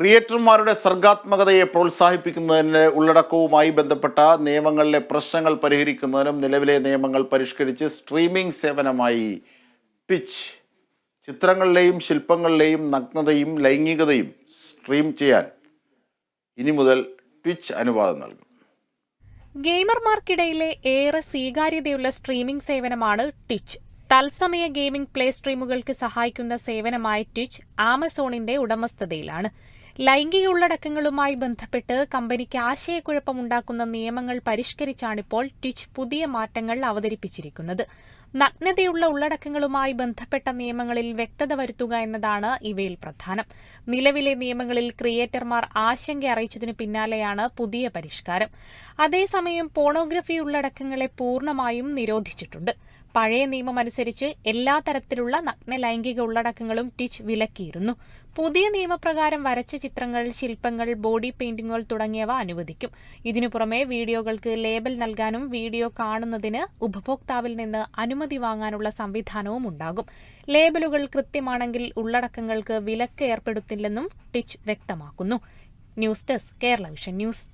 ക്രിയേറ്റർമാരുടെ സർഗാത്മകതയെ പ്രോത്സാഹിപ്പിക്കുന്നതിന് ഉള്ളടക്കവുമായി ബന്ധപ്പെട്ട നിയമങ്ങളിലെ പ്രശ്നങ്ങൾ പരിഹരിക്കുന്നതിനും നിലവിലെ നിയമങ്ങൾ പരിഷ്കരിച്ച് സ്ട്രീമിംഗ് സേവനമായി ട്വിച്ച് ചിത്രങ്ങളിലെയും ശില്പങ്ങളിലെയും നഗ്നതയും ലൈംഗികതയും സ്ട്രീം ചെയ്യാൻ ഇനി മുതൽ ട്വിച്ച് അനുവാദം നൽകും. ഗെയിമർമാർക്കിടയിലെ ഏറെ സ്വീകാര്യതയുള്ള സ്ട്രീമിംഗ് സേവനമാണ് ട്വിച്ച് തത്സമയ ഗെയിമിംഗ് പ്ലേ സ്ട്രീമുകൾക്ക് സഹായിക്കുന്ന സേവനമായ ട്വിച്ച് ആമസോണിന്റെ ഉടമസ്ഥതയിലാണ്. ലൈംഗിക ഉള്ളടക്കങ്ങളുമായി ബന്ധപ്പെട്ട് കമ്പനിക്ക് ആശയക്കുഴപ്പമുണ്ടാക്കുന്ന നിയമങ്ങൾ പരിഷ്കരിച്ചാണിപ്പോൾ ട്വിച്ച് പുതിയ മാറ്റങ്ങൾ അവതരിപ്പിച്ചിരിക്കുന്നത്. നഗ്നതയുള്ള ഉള്ളടക്കങ്ങളുമായി ബന്ധപ്പെട്ട നിയമങ്ങളിൽ വ്യക്തത വരുത്തുക എന്നതാണ് ഇവയിൽ പ്രധാനം. നിലവിലെ നിയമങ്ങളിൽ ക്രിയേറ്റർമാർ ആശങ്ക അറിയിച്ചതിനു പിന്നാലെയാണ് പുതിയ പരിഷ്കാരം. അതേസമയം പോണോഗ്രഫി ഉള്ളടക്കങ്ങളെ പൂർണമായും നിരോധിച്ചിട്ടുണ്ട്. പഴയ നിയമം അനുസരിച്ച് എല്ലാ തരത്തിലുള്ള നഗ്ന ലൈംഗിക ഉള്ളടക്കങ്ങളും ടിച്ച് വിലക്കിയിരുന്നു. പുതിയ നിയമപ്രകാരം വരച്ച ചിത്രങ്ങൾ ശില്പങ്ങൾ ബോഡി പെയിന്റിങ്ങുകൾ തുടങ്ങിയവ അനുവദിക്കും. ഇതിനു പുറമെ വീഡിയോകൾക്ക് ലേബൽ നൽകാനും വീഡിയോ കാണുന്നതിന് ഉപഭോക്താവിൽ നിന്ന് അനുമതി വാങ്ങാനുള്ള സംവിധാനവും ഉണ്ടാകും. ലേബലുകൾ കൃത്യമാണെങ്കിൽ ഉള്ളടക്കങ്ങൾക്ക് വിലക്ക് ഏർപ്പെടുത്തില്ലെന്നും ടിച്ച് വ്യക്തമാക്കുന്നു. News desk Kerala vision news.